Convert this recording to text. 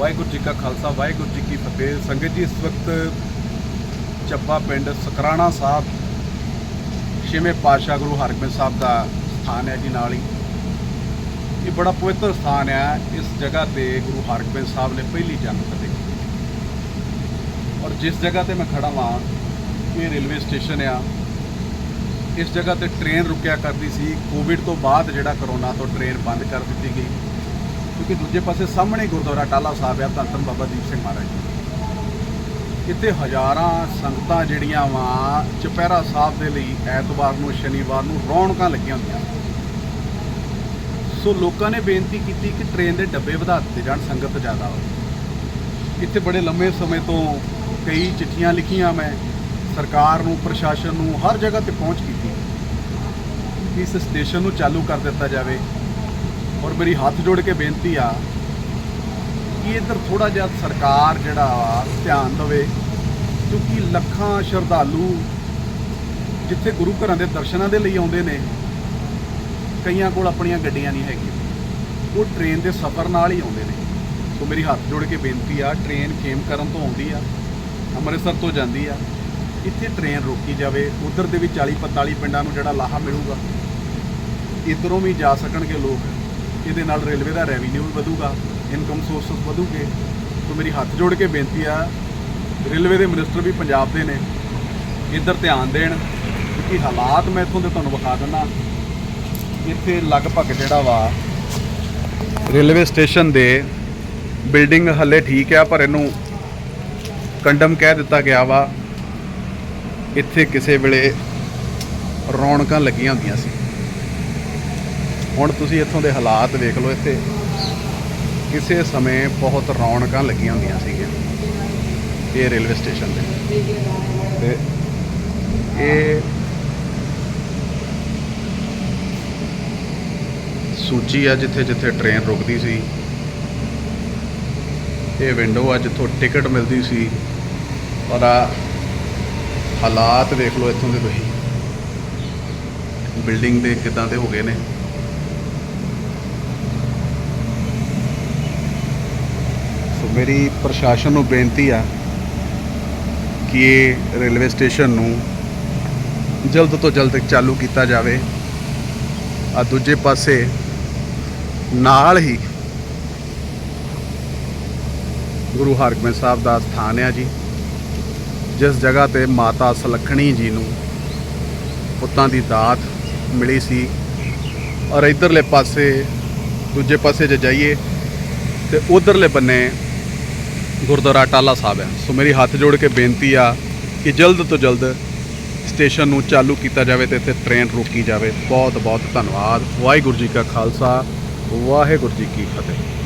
ਵਾਹਿਗੁਰੂ ਜੀ ਕਾ ਖਾਲਸਾ, ਵਾਹਿਗੁਰੂ ਜੀ ਕੀ ਫਤਿਹ। ਸੰਗਤ ਜੀ, ਇਸ ਵਕਤ ਚੱਪਾ ਪਿੰਡ ਸਕਰਾਣਾ ਸਾਹਿਬ, ਛੇਵੇਂ ਪਾਤਸ਼ਾਹ ਗੁਰੂ ਹਰਗੋਬਿੰਦ ਸਾਹਿਬ ਦਾ ਸਥਾਨ ਹੈ ਜੀ ਨਾਲ ਹੀ। ਇਹ ਬੜਾ ਪਵਿੱਤਰ ਸਥਾਨ ਹੈ ਇਸ ਜਗ੍ਹਾ ਤੇ ਗੁਰੂ ਹਰਗੋਬਿੰਦ ਸਾਹਿਬ ਨੇ ਪਹਿਲੀ ਜਨਮ ਕਦੇ ਔਰ ਜਿਸ ਜਗ੍ਹਾ ਤੇ ਮੈਂ ਖੜਾ ਹਾਂ ਇਹ ਰੇਲਵੇ ਸਟੇਸ਼ਨ ਆ। ਇਸ ਜਗ੍ਹਾ ਤੇ ਟ੍ਰੇਨ ਰੁਕਿਆ ਕਰਦੀ ਸੀ। ਕੋਵਿਡ ਤੋਂ ਬਾਅਦ ਜਿਹੜਾ ਕਰੋਨਾ ਤੋਂ ਟ੍ਰੇਨ ਬੰਦ ਕਰ ਦਿੱਤੀ ਗਈ। ਕਿਉਂਕਿ ਦੂਜੇ ਪਾਸੇ ਸਾਹਮਣੇ ਗੁਰਦੁਆਰਾ ਟਾਲਾ ਸਾਹਿਬ ਆ ਧੰਨ ਧੰਨ ਬਾਬਾ ਦੀਪ ਸਿੰਘ ਮਹਾਰਾਜ ਜੀ। ਇੱਥੇ ਹਜ਼ਾਰਾਂ ਸੰਗਤਾਂ ਜਿਹੜੀਆਂ ਵਾ, ਚੁਪਹਿਰਾ ਸਾਹਿਬ ਦੇ ਲਈ ਐਤਵਾਰ ਨੂੰ, ਸ਼ਨੀਵਾਰ ਨੂੰ ਰੌਣਕਾਂ ਲੱਗੀਆਂ ਹੁੰਦੀਆਂ। ਸੋ ਲੋਕਾਂ ਨੇ ਬੇਨਤੀ ਕੀਤੀ ਕਿ ਟ੍ਰੇਨ ਦੇ ਡੱਬੇ ਵਧਾ ਦਿੱਤੇ ਜਾਣ, ਸੰਗਤ ਜ਼ਿਆਦਾ ਹੋਵੇ। ਇੱਥੇ ਬੜੇ ਲੰਮੇ ਸਮੇਂ ਤੋਂ ਕਈ ਚਿੱਠੀਆਂ ਲਿਖੀਆਂ ਮੈਂ, ਸਰਕਾਰ ਨੂੰ, ਪ੍ਰਸ਼ਾਸਨ ਨੂੰ, ਹਰ ਜਗ੍ਹਾ ਤੇ ਪਹੁੰਚ ਕੀਤੀ। ਇਸ ਸਟੇਸ਼ਨ ਨੂੰ ਚਾਲੂ ਕਰ ਦਿੱਤਾ ਜਾਵੇ। ਔਰ ਮੇਰੀ ਹੱਥ ਜੋੜ ਕੇ ਬੇਨਤੀ ਆ ਕਿ ਇੱਧਰ ਥੋੜਾ ਜਿਹਾ ਸਰਕਾਰ ਜਿਹੜਾ ਵਾ, ਧਿਆਨ ਦੇਵੇ, ਕਿਉਂਕਿ ਲੱਖਾਂ ਸ਼ਰਧਾਲੂ ਜਿੱਥੇ ਗੁਰੂ ਘਰਾਂ ਦੇ ਦਰਸ਼ਨਾਂ ਦੇ ਲਈ ਆਉਂਦੇ ਨੇ, ਕਈਆਂ ਕੋਲ ਆਪਣੀਆਂ ਗੱਡੀਆਂ ਨਹੀਂ ਹੈਗੀਆਂ। ਉਹ ਟ੍ਰੇਨ ਦੇ ਸਫ਼ਰ ਨਾਲ ਹੀ ਆਉਂਦੇ ਨੇ। ਸੋ ਮੇਰੀ ਹੱਥ ਜੋੜ ਕੇ ਬੇਨਤੀ ਆ ਟ੍ਰੇਨ ਖੇਮ ਕਰਨ ਤੋਂ ਆਉਂਦੀ ਆ, ਅੰਮ੍ਰਿਤਸਰ ਤੋਂ ਜਾਂਦੀ ਆ। ਇੱਥੇ ਟ੍ਰੇਨ ਰੋਕੀ ਜਾਵੇ, ਉਧਰ ਦੇ ਵੀ 40 45 ਪਿੰਡਾਂ ਨੂੰ ਜਿਹੜਾ ਲਾਹਾ ਮਿਲੂਗਾ। ਇੱਧਰੋਂ ਵੀ ਜਾ ਸਕਣਗੇ ਲੋਕ। ਇਹਦੇ ਨਾਲ ਰੇਲਵੇ ਦਾ ਰੈਵਨਿਊ ਵੀ ਵਧੂਗਾ ਇਨਕਮ ਸੋਰਸਸ ਵਧੂਗੇ। ਸੋ ਮੇਰੀ ਹੱਥ ਜੋੜ ਕੇ ਬੇਨਤੀ ਆ, ਰੇਲਵੇ ਦੇ ਮਿਨਿਸਟਰ ਵੀ ਪੰਜਾਬ ਦੇ ਨੇ, ਇੱਧਰ ਧਿਆਨ ਦੇਣ, ਕਿਉਂਕਿ ਹਾਲਾਤ ਮੈਂ ਇੱਥੋਂ ਦੇ ਤੁਹਾਨੂੰ ਵਿਖਾ ਦਿੰਦਾ। ਇੱਥੇ ਲਗਭਗ ਜਿਹੜਾ ਵਾ, ਰੇਲਵੇ ਸਟੇਸ਼ਨ ਦੇ ਬਿਲਡਿੰਗ ਹੱਲੇ ਠੀਕ ਆ, ਪਰ ਇਹਨੂੰ ਕੰਡਮ ਕਹਿ ਦਿੱਤਾ ਗਿਆ ਵਾ। ਇੱਥੇ ਕਿਸੇ ਵੇਲੇ ਰੌਣਕਾਂ ਲੱਗੀਆਂ ਹੁੰਦੀਆਂ ਸੀ। ਹੁਣ ਤੁਸੀਂ ਇੱਥੋਂ ਦੇ ਹਾਲਾਤ ਵੇਖ ਲਓ ਇੱਥੇ। ਕਿਸੇ ਸਮੇਂ ਬਹੁਤ ਰੌਣਕਾਂ ਲੱਗੀਆਂ ਹੁੰਦੀਆਂ ਸੀਗੀਆਂ ਇਹ ਰੇਲਵੇ ਸਟੇਸ਼ਨ ਤੇ। ਤੇ ਇਹ ਸੂਚੀ ਆ ਜਿੱਥੇ ਜਿੱਥੇ ਟ੍ਰੇਨ ਰੁਕਦੀ ਸੀ। ਇਹ ਵਿੰਡੋ ਆ ਜਿੱਥੋਂ ਟਿਕਟ ਮਿਲਦੀ ਸੀ। ਔਰ ਆ ਹਾਲਾਤ ਵੇਖ ਲਓ ਇੱਥੋਂ ਦੇ ਤੁਸੀਂ। ਬਿਲਡਿੰਗ ਦੇ ਕਿਦਾਂ ਦੇ ਹੋ ਗਏ ਨੇ। ਮੇਰੀ ਪ੍ਰਸ਼ਾਸਨ ਨੂੰ ਬੇਨਤੀ ਆ ਕਿ ਇਹ ਰੇਲਵੇ ਸਟੇਸ਼ਨ ਨੂੰ ਜਲਦ ਤੋਂ ਜਲਦ ਚਾਲੂ ਕੀਤਾ ਜਾਵੇ। ਆ ਦੂਜੇ ਪਾਸੇ ਨਾਲ ਹੀ ਗੁਰੂ ਹਰਗੋਬਿੰਦ ਸਾਹਿਬ ਦਾ ਸਥਾਨ ਆ ਜੀ। ਜਿਸ ਜਗ੍ਹਾ ਤੇ ਮਾਤਾ ਸਲੱਖਣੀ ਜੀ ਨੂੰ ਪੁੱਤਾਂ ਦੀ ਦਾਤ ਮਿਲੀ ਸੀ। ਔਰ ਇਧਰਲੇ ਪਾਸੇ, ਦੂਜੇ ਪਾਸੇ ਜੇ ਜਾਈਏ ਤੇ ਉਧਰਲੇ ਬੰਨੇ ਗੁਰਦੁਆਰਾ ਟਾਲਾ ਸਾਹਿਬ ਹੈ। ਸੋ ਮੇਰੀ ਹੱਥ ਜੋੜ ਕੇ ਬੇਨਤੀ ਆ ਕਿ ਜਲਦ ਤੋਂ ਜਲਦ ਸਟੇਸ਼ਨ ਨੂੰ ਚਾਲੂ ਕੀਤਾ ਜਾਵੇ ਤੇ ਇੱਥੇ ਟ੍ਰੇਨ ਰੋਕੀ ਜਾਵੇ। ਬਹੁਤ ਬਹੁਤ ਧੰਨਵਾਦ। ਵਾਹਿਗੁਰੂ ਜੀ ਕਾ ਖਾਲਸਾ, ਵਾਹਿਗੁਰੂ ਜੀ ਕੀ ਫਤਿਹ।